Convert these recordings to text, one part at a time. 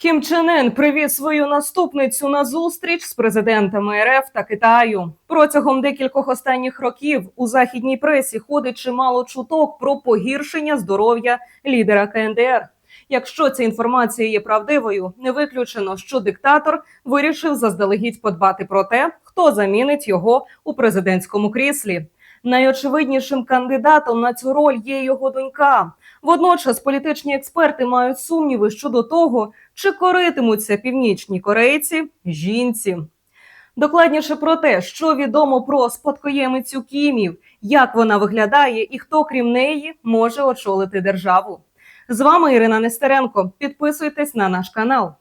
Кім Чен Ын привіз свою наступницю на зустріч з президентами РФ та Китаю. Протягом декількох останніх років у західній пресі ходить чимало чуток про погіршення здоров'я лідера КНДР. Якщо ця інформація є правдивою, не виключено, що диктатор вирішив заздалегідь подбати про те, хто замінить його у президентському кріслі. Найочевиднішим кандидатом на цю роль є його донька. Водночас політичні експерти мають сумніви щодо того, чи коритимуться північні корейці жінці. Докладніше про те, що відомо про спадкоємицю Кімів, як вона виглядає і хто крім неї може очолити державу. З вами Ірина Нестеренко. Підписуйтесь на наш канал.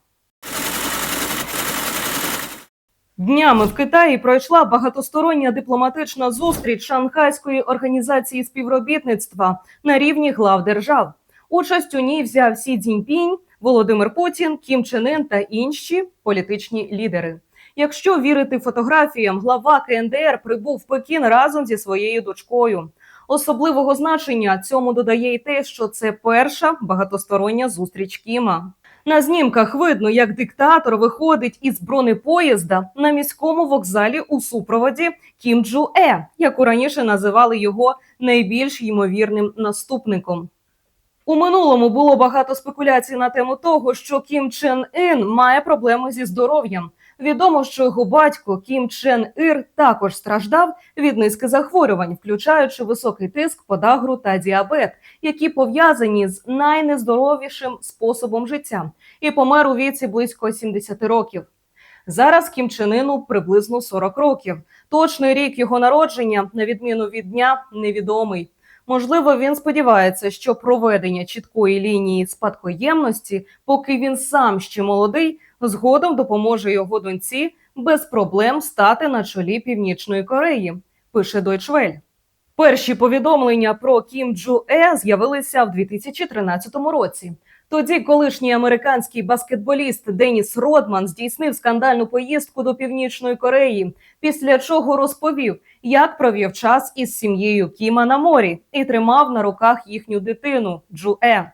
Днями в Китаї пройшла багатостороння дипломатична зустріч Шанхайської організації співробітництва на рівні глав держав. Участь у ній взяв Сі Цзіньпінь, Володимир Путін, Кім Чен Ын та інші політичні лідери. Якщо вірити фотографіям, глава КНДР прибув в Пекін разом зі своєю дочкою. Особливого значення цьому додає й те, що це перша багатостороння зустріч Кіма. На знімках видно, як диктатор виходить із бронепоїзда на міському вокзалі у супроводі Кім Джу Е, яку раніше називали його найбільш ймовірним наступником. У минулому було багато спекуляцій на тему того, що Кім Чен Ін має проблеми зі здоров'ям. Відомо, що його батько Кім Чен Ір також страждав від низки захворювань, включаючи високий тиск, подагру та діабет, які пов'язані з найнездоровішим способом життя, і помер у віці близько 70 років. Зараз Кім Чен Іну приблизно 40 років. Точний рік його народження, на відміну від дня, невідомий. Можливо, він сподівається, що проведення чіткої лінії спадкоємності, поки він сам ще молодий, згодом допоможе його доньці без проблем стати на чолі Північної Кореї. Пише Deutsche Перші повідомлення про Кім Джу Е з'явилися в 2013 році. Тоді колишній американський баскетболіст Деніс Родман здійснив скандальну поїздку до Північної Кореї, після чого розповів, як провів час із сім'єю Кіма на морі і тримав на руках їхню дитину Джу Е.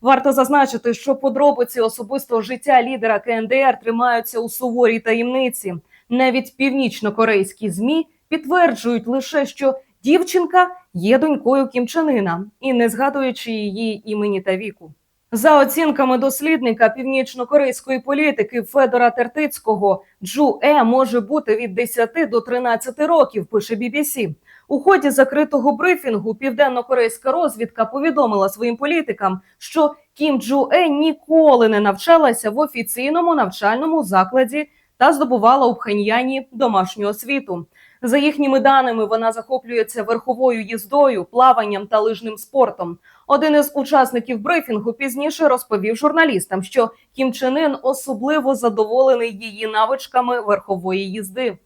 Варто зазначити, що подробиці особистого життя лідера КНДР тримаються у суворій таємниці. Навіть північно-корейські змі підтверджують лише, що дівчинка є донькою Кім Чен Ина, і не згадуючи її імені та віку. За оцінками дослідника північно-корейської політики Федора Тертицького, Джу Е може бути від 10 до 13 років. Пише BBC. У ході закритого брифінгу південно-корейська розвідка повідомила своїм політикам, що Кім Джу Е ніколи не навчалася в офіційному навчальному закладі та здобувала у Пхеньяні домашню освіту. За їхніми даними, вона захоплюється верховою їздою, плаванням та лижним спортом. Один із учасників брифінгу пізніше розповів журналістам, що Кім Чен Ын особливо задоволений її навичками верхової їзди.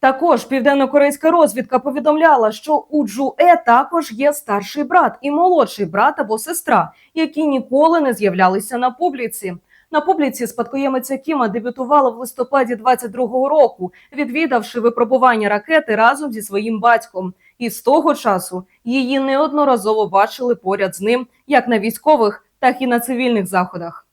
Також південно-корейська розвідка повідомляла, що у Джу Е також є старший брат і молодший брат або сестра, які ніколи не з'являлися на публіці. На публіці спадкоємиця Кіма дебютувала в листопаді 22-го року, відвідавши випробування ракети разом зі своїм батьком. І з того часу її неодноразово бачили поряд з ним як на військових, так і на цивільних заходах.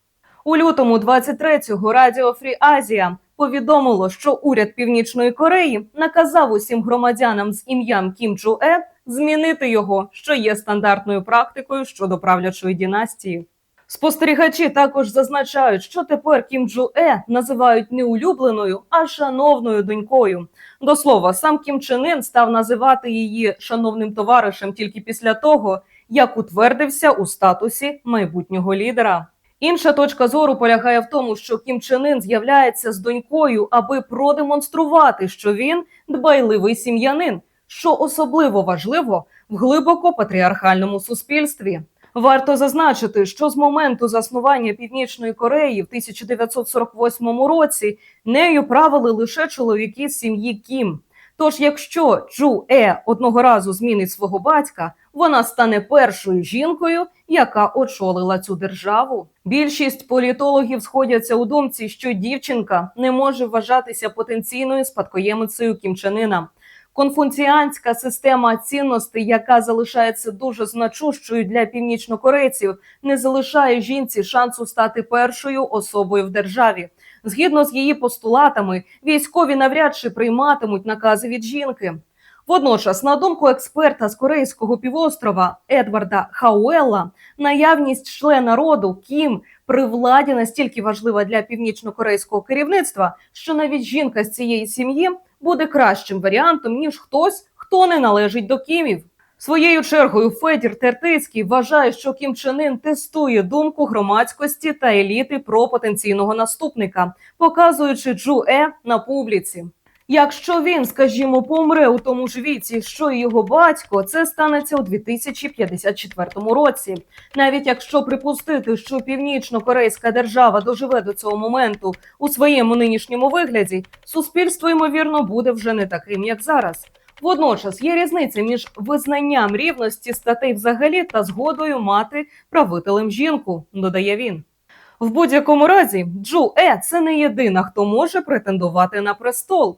У лютому 23-го Радіо Фрі Азія повідомило, що уряд Північної Кореї наказав усім громадянам з ім'ям Кім Чу Е змінити його, що є стандартною практикою щодо правлячої династії. Спостерігачі також зазначають, що тепер Кім Джу Е називають не улюбленою, а шановною донькою. До слова, сам Кім Чен Ін став називати її шановним товаришем тільки після того, як утвердився у статусі майбутнього лідера. Інша точка зору полягає в тому, що Кім Чен Ін з'являється з донькою, аби продемонструвати, що він дбайливий сім'янин, що особливо важливо в глибоко патріархальному суспільстві. Варто зазначити, що з моменту заснування Північної Кореї в 1948 році нею правили лише чоловіки з сім'ї Кім. Тож, якщо Джу Е одного разу змінить свого батька, вона стане першою жінкою, яка очолила цю державу. Більшість політологів сходяться у думці, що дівчинка не може вважатися потенційною спадкоємицею Кім Конфуціанська система цінностей, яка залишається дуже значущою для північнокорейців, не залишає жінці шансу стати першою особою в державі. Згідно з її постулатами, військові навряд чи прийматимуть накази від жінки. Водночас, на думку експерта з корейського півострова Едварда Хауелла, наявність члена роду Кім при владі настільки важлива для північно-корейського керівництва, що навіть жінка з цієї сім'ї буде кращим варіантом ніж хтось, хто не належить до Кімів. Своєю чергою Федір Тертицький вважає, що Кім Чен Ін тестує думку громадськості та еліти про потенційного наступника, показуючи Джу Е на публіці. Якщо він, скажімо, помре у тому ж віці, що і його батько, це станеться у 2054 році. Навіть якщо припустити, що північно-корейська держава доживе до цього моменту у своєму нинішньому вигляді, суспільство ймовірно буде вже не таким, як зараз. Водночас є різниця між визнанням рівності статей взагалі та згодою мати правителем жінку, додає він. В будь-якому разі, Джу Е це не єдина, хто може претендувати на престол.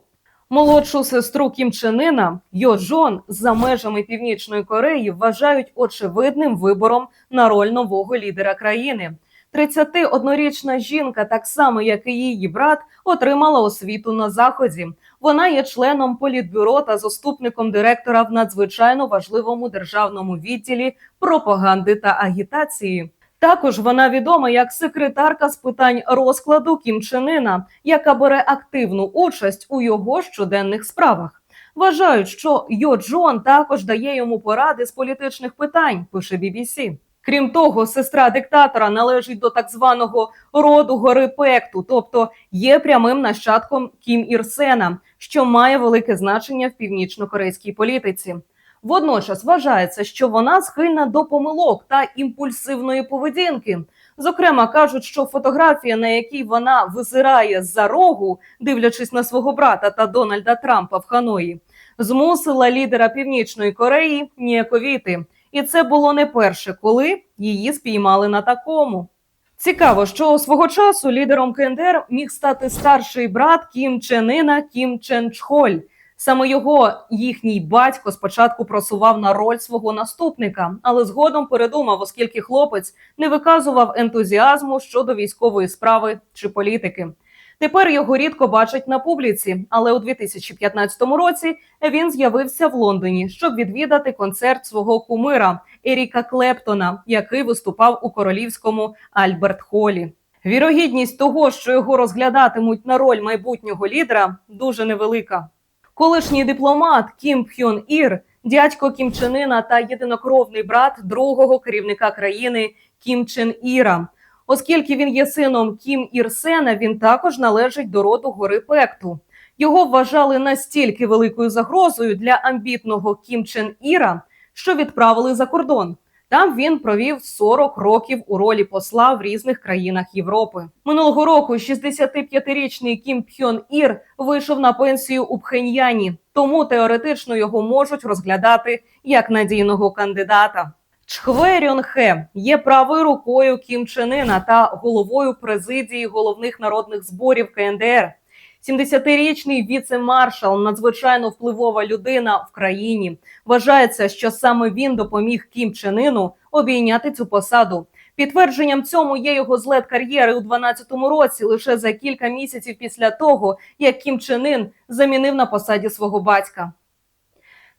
Молодшу сестру Кім Чен Ына Йо Джон за межами Північної Кореї вважають очевидним вибором на роль нового лідера країни. 31-річна жінка, так само як і її брат, отримала освіту на заході. Вона є членом політбюро та заступником директора в надзвичайно важливому державному відділі пропаганди та агітації. Також вона відома як секретарка з питань розкладу Кім Чен Ына, яка бере активну участь у його щоденних справах. Вважають, що Йо Джон також дає йому поради з політичних питань, пише BBC. Крім того, сестра диктатора належить до так званого роду гори Пекту, тобто є прямим нащадком Кім Ір Сена, що має велике значення в північно-корейській політиці. Водночас вважається, що вона схильна до помилок та імпульсивної поведінки. Зокрема, кажуть, що фотографія, на якій вона визирає за рогу, дивлячись на свого брата та Дональда Трампа в Ханої, змусила лідера Північної Кореї ніяковіти. І це було не перше, коли її спіймали на такому. Цікаво, що свого часу лідером КНДР міг стати старший брат Кім Чен Іна Кім Чен Чхоль. Саме його їхній батько спочатку просував на роль свого наступника, але згодом передумав, оскільки хлопець не виказував ентузіазму щодо військової справи чи політики. Тепер його рідко бачать на публіці, але у 2015 році він з'явився в Лондоні, щоб відвідати концерт свого кумира Еріка Клептона, який виступав у королівському Альберт Холі. Вірогідність того, що його розглядатимуть на роль майбутнього лідера, дуже невелика. Колишній дипломат Кім Пхьон Ір, дядько Кім Чен Іна та єдинокровний брат другого керівника країни Кім Чен Іра. Оскільки він є сином Кім Ір Сена, він також належить до роду гори Пекту. Його вважали настільки великою загрозою для амбітного Кім Чен Іра, що відправили за кордон. Там він провів 40 років у ролі посла в різних країнах Європи. Минулого року 65-річний Кім Пхьон Ір вийшов на пенсію у Пхеньяні, тому теоретично його можуть розглядати як надійного кандидата. Чхве Рьон Хе є правою рукою Кім Чен Іна та головою президії головних народних зборів КНДР. 70-річний віце-маршал, надзвичайно впливова людина в країні. Вважається, що саме він допоміг Кім Чен Іну обійняти цю посаду. Підтвердженням цьому є його злет кар'єри у 12-му році, лише за кілька місяців після того, як Кім Чен Ін замінив на посаді свого батька.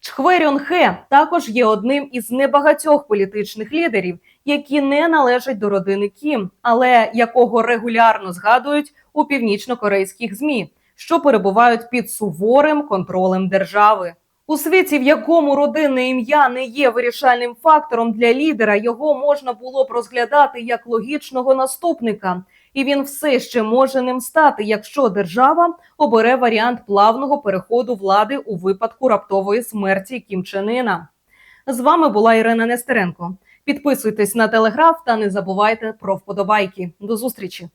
Чхве Рьон Хе також є одним із небагатьох політичних лідерів, які не належать до родини Кім, але якого регулярно згадують у північно-корейських змі, що перебувають під суворим контролем держави. У світі, в якому родинне ім'я не є вирішальним фактором для лідера, його можна було б розглядати як логічного наступника, і він все ще може ним стати, якщо держава обере варіант плавного переходу влади у випадку раптової смерті Кім Чен Іна. З вами була Ірина Нестеренко. Підписуйтесь на телеграф та не забувайте про вподобайки. До зустрічі.